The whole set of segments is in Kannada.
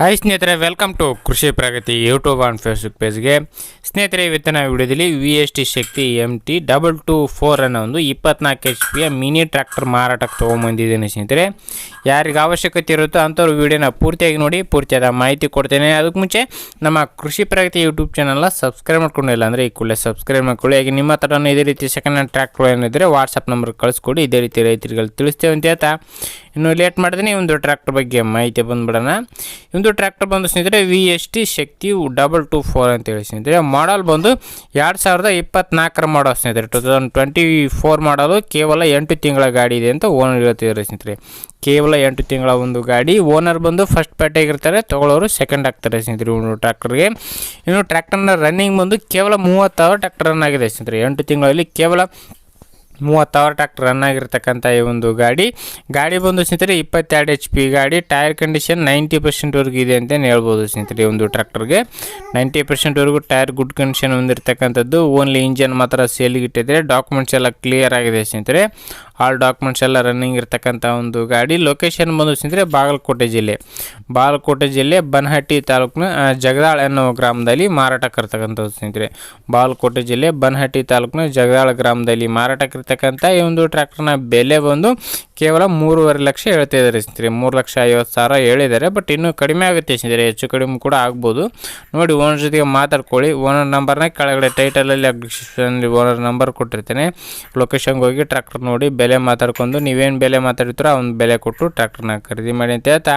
ಹಾಯ್ ಸ್ನೇಹಿತರೆ welcome to Krishi Pragati YouTube and Facebook ಪೇಜ್ಗೆ ಸ್ನೇಹಿತರೆ, ಇವತ್ತಿನ ವಿಡಿಯೋದಲ್ಲಿ V S T Shakti M T double two four ಅನ್ನೋ ಒಂದು ಇಪ್ಪತ್ನಾಲ್ಕು ಎಚ್ ಪಿಯ ಮಿನಿ ಟ್ರ್ಯಾಕ್ಟರ್ ಮಾರಾಟಕ್ಕೆ ತೊಗೊಂಬಂದಿದ್ದೇನೆ ಸ್ನೇಹಿತರೆ. ಯಾರಿಗೆ ಅವಶ್ಯಕತೆ ಇರುತ್ತೋ ಅಂಥವ್ರು ವಿಡಿಯೋನ ಪೂರ್ತಿಯಾಗಿ ನೋಡಿ, ಪೂರ್ತಿಯಾದ ಮಾಹಿತಿ ಕೊಡ್ತೇನೆ. ಅದಕ್ಕೆ ಮುಂಚೆ ನಮ್ಮ ಕೃಷಿ ಪ್ರಗತಿ ಯೂಟ್ಯೂಬ್ ಚಾನಲ್ನ ಸಬ್ಸ್ಕ್ರೈಬ್ ಮಾಡ್ಕೊಂಡಿಲ್ಲ ಅಂದರೆ ಈ ಕೂಡಲೇ ಸಬ್ಸ್ಕ್ರೈಬ್ ಮಾಡ್ಕೊಳ್ಳಿ. ಹಾಗೆ ನಿಮ್ಮ ಹತ್ರನೂ ಇದೇ ರೀತಿ ಸೆಕೆಂಡ್ ಹ್ಯಾಂಡ್ ಟ್ರ್ಯಾಕ್ಟರ್ ಏನಿದ್ರೆ ವಾಟ್ಸಪ್ ನಂಬರ್ ಕಳಿಸ್ಕೊಡಿ. ಇದೇ ರೀತಿ ರೈತರುಗಳು ತಿಳಿಸ್ತೇವೆ ಅಂತ ಹೇಳ್ತಾ. ಇನ್ನು ಲೇಟ್ ಮಾಡಿದ್ರೆ ಒಂದು ಟ್ರ್ಯಾಕ್ಟರ್ ಬಗ್ಗೆ ಮಾಹಿತಿ ಬಂದ್ಬಿಡೋಣ. ಈ ಒಂದು ಟ್ರ್ಯಾಕ್ಟರ್ ಬಂದು ಸ್ನೇಹಿತರೆ V S T Shakti double two four ಅಂತೇಳಿ ಸ್ನೇಹಿತರೆ. ಮಾಡಲ್ ಬಂದು ಎರಡು ಸಾವಿರದ ಇಪ್ಪತ್ನಾಲ್ಕರ ಮಾಡೋ ಸ್ನೇಹಿತರೆ. ಟು ತೌಸಂಡ್ ಟ್ವೆಂಟಿ ಫೋರ್ ಮಾಡಲು ಕೇವಲ ಎಂಟು ತಿಂಗಳ ಗಾಡಿ ಇದೆ ಅಂತ ಓನರ್ ಹೇಳ್ತಿದ್ದಾರೆ ಸ್ನೇಹಿತರೆ. ಕೇವಲ ಎಂಟು ತಿಂಗಳ ಒಂದು ಗಾಡಿ. ಓನರ್ ಬಂದು ಫಸ್ಟ್ ಪೇಟೆಗಿರ್ತಾರೆ ತಗೊಳ್ಳೋರು ಸೆಕೆಂಡ್ ಆಗ್ತಾರೆ ಸ್ನೇಹಿತರೆ ಒಂದು ಟ್ರ್ಯಾಕ್ಟರ್ಗೆ ಇನ್ನು ಟ್ರ್ಯಾಕ್ಟರ್ನ ರನ್ನಿಂಗ್ ಬಂದು ಕೇವಲ ಮೂವತ್ತಾರು ಟ್ರ್ಯಾಕ್ಟರ್ ಆಗಿದೆ ಸ್ನೇಹಿತರೆ. ಎಂಟು ತಿಂಗಳಲ್ಲಿ ಕೇವಲ ಮೂವತ್ತು ಅವರ್ ರನ್ ಆಗಿರ್ತಕ್ಕಂಥ ಈ ಒಂದು ಗಾಡಿ. ಗಾಡಿ ಬಂದು ಸ್ನೇಹಿತರೆ ಇಪ್ಪತ್ತೆರಡು ಎಚ್ ಪಿ ಗಾಡಿ. ಟೈರ್ ಕಂಡೀಷನ್ ನೈಂಟಿ ಪರ್ಸೆಂಟ್ವರೆಗೂ ಇದೆ ಅಂತಲೇ ಹೇಳ್ಬೋದು ಸ್ನೇಹಿತರೆ ಈ ಒಂದು ಟ್ರ್ಯಾಕ್ಟರ್ಗೆ ನೈಂಟಿ ಪರ್ಸೆಂಟ್ವರೆಗೂ ಟೈರ್ ಗುಡ್ ಕಂಡೀಷನ್ ಹೊಂದಿರತಕ್ಕಂಥದ್ದು. ಓನ್ಲಿ ಇಂಜನ್ ಮಾತ್ರ ಸೇಲಿಗೆ ಇಟ್ಟಿದ್ರೆ ಡಾಕ್ಯುಮೆಂಟ್ಸ್ ಎಲ್ಲ ಕ್ಲಿಯರ್ ಆಗಿದೆ ಸ್ನೇಹಿತರೆ. ಆಲ್ ಡಾಕ್ಯುಮೆಂಟ್ಸ್ ಎಲ್ಲ ರನ್ನಿಂಗ್ ಇರ್ತಕ್ಕಂಥ ಒಂದು ಗಾಡಿ. ಲೊಕೇಶನ್ ಬಂದು ಸಿಂದರೆ ಬಾಗಲಕೋಟೆ ಜಿಲ್ಲೆ. ಬಾಗಲಕೋಟೆ ಜಿಲ್ಲೆ ಬನಹಟ್ಟಿ ತಾಲೂಕಿನ ಜಗದಾಳ್ ಅನ್ನೋ ಗ್ರಾಮದಲ್ಲಿ ಮಾರಾಟಕ್ಕಿರ್ತಕ್ಕಂಥದ್ದು ಸ್ನೇಹಿತರೆ. ಬಾಗಲಕೋಟೆ ಜಿಲ್ಲೆ ಬನಹಟ್ಟಿ ತಾಲೂಕಿನ ಜಗದಾಳ ಗ್ರಾಮದಲ್ಲಿ ಮಾರಾಟಕ್ಕಿರ್ತಕ್ಕಂಥ ಈ ಒಂದು ಟ್ರ್ಯಾಕ್ಟರ್ನ ಬೆಲೆ ಬಂದು ಕೇವಲ ಮೂರುವರೆ ಲಕ್ಷ ಹೇಳ್ತಾ ಇದ್ದಾರೆ ಸ್ನೇಹಿತರೆ. ಮೂರು ಲಕ್ಷ ಐವತ್ತು ಸಾವಿರ ಹೇಳಿದ್ದಾರೆ, ಬಟ್ ಇನ್ನೂ ಕಡಿಮೆ ಆಗುತ್ತೆ ಸ್ನೇಹಿತರೆ. ಹೆಚ್ಚು ಕಡಿಮೆ ಕೂಡ ಆಗ್ಬೋದು. ನೋಡಿ, ಓನರ್ ಜೊತೆಗೆ ಮಾತಾಡ್ಕೊಳ್ಳಿ. ಓನರ್ ನಂಬರ್ನ ಕೆಳಗಡೆ ಟೈಟಲಲ್ಲಿ ಡಿಸ್ಕ್ರಿಪ್ಷನಲ್ಲಿ ಓನರ್ ನಂಬರ್ ಕೊಟ್ಟಿರ್ತೇನೆ. ಲೊಕೇಶನ್ಗೆ ಹೋಗಿ ಟ್ರ್ಯಾಕ್ಟರ್ ನೋಡಿ, ಬೆಲೆ ಮಾತಾಡ್ಕೊಂಡು, ನೀವೇನು ಬೆಲೆ ಮಾತಾಡಿರ್ತೀರೋ ಅವ್ನು ಬೆಲೆ ಕೊಟ್ಟು ಟ್ರ್ಯಾಕ್ಟರ್ನ ಖರೀದಿ ಮಾಡಿ ಅಂತ ಹೇಳ್ತಾ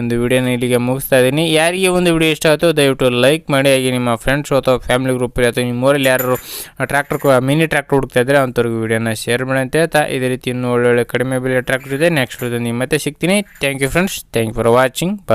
ಒಂದು ವಿಡಿಯೋನ ಇಲ್ಲಿಗೆ ಮುಗಿಸ್ತಾ ಇದ್ದೀನಿ. ಯಾರಿಗೆ ಒಂದು ವಿಡಿಯೋ ಇಷ್ಟ ಆಯಿತು ದಯವಿಟ್ಟು ಲೈಕ್ ಮಾಡಿ. ಹಾಗೆ ನಿಮ್ಮ ಫ್ರೆಂಡ್ಸ್ ಅಥವಾ ಫ್ಯಾಮಿಲಿ ಗ್ರೂಪ್ ಅಥವಾ ನಿಮ್ಮ ಊರಲ್ಲಿ ಯಾರು ಟ್ರ್ಯಾಕ್ಟರ್ ಮಿನಿ ಟ್ರ್ಯಾಕ್ಟರ್ ಹುಡುಕ್ತಾ ಇದ್ದರೆ ಅಂಥವ್ರಿಗೆ ವಿಡಿಯೋನ ಶೇರ್ ಮಾಡಿ ಅಂತ ಹೇಳ್ತಾ. ಇದೇ ರೀತಿ ಇನ್ನೂ ಒಳ್ಳೊಳ್ಳೆ ಕಡಿಮೆ ಬೆಲೆ ಟ್ರ್ಯಾಕ್ಟರ್ ಇದೆ ನೆಕ್ಸ್ಟ್ ನಿಮ್ಮ ಮತ್ತೆ ಸಿಗ್ತೀನಿ. Thank you friends thank you for watching bye